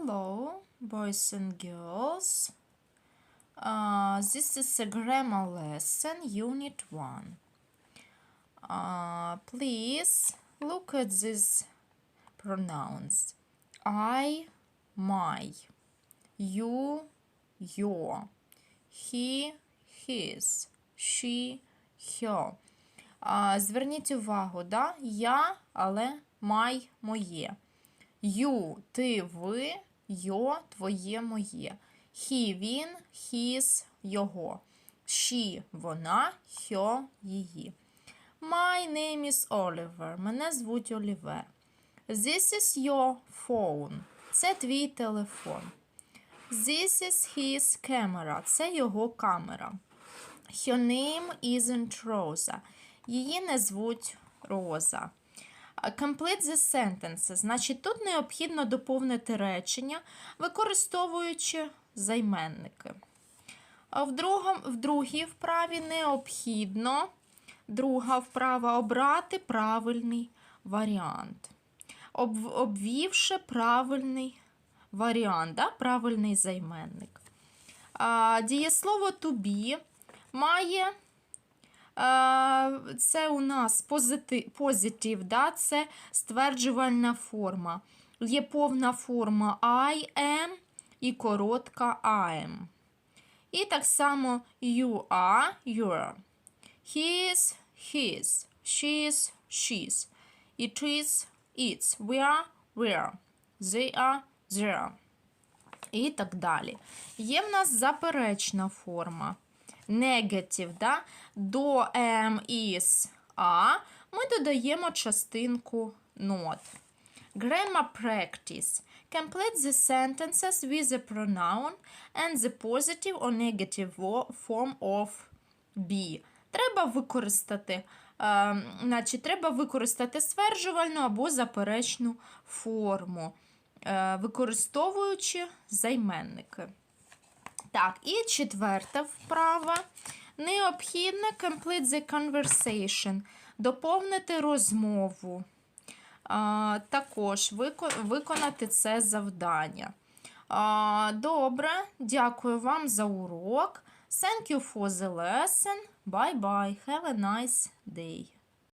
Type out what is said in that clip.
Hello, boys and girls. Uh, this is a grammar lesson, Unit 1. Uh, please look at these pronouns. I, my. You, your. He, his. She, her. А, зверніть увагу, да? я, але май моє. You – ти, ви, йо – твоє, моє. He – він, his – його. She – вона, her – її. My name is Oliver. Мене звуть Олівер. This is your phone. Це твій телефон. This is his camera. Це його камера. Her name isn't Rosa. Її не звуть Роза. Complete the sentences. Значить, тут необхідно доповнити речення, використовуючи займенники. В, другом, в другій вправі необхідно друга вправа обрати правильний варіант. Об, обвівши правильний варіант, да? правильний займенник. А, дієслово to be має це у нас позитив, да? це стверджувальна форма. Є повна форма I am і коротка I am. І так само you are, your. His. She is, she's. It is, its. We are, we're. They are, their. І так далі. Є в нас заперечна форма negative, да? до am, is, a ми додаємо частинку not. Grammar practice. Complete the sentences with the pronoun and the positive or negative form of be. Треба використати, е, значить, треба використати стверджувальну або заперечну форму, е, використовуючи займенники. Так, і четверта вправа. Необхідно complete the conversation. Доповнити розмову. А, Також виконати це завдання. А, Добре, дякую вам за урок. Thank you for the lesson. Bye-bye. Have a nice day.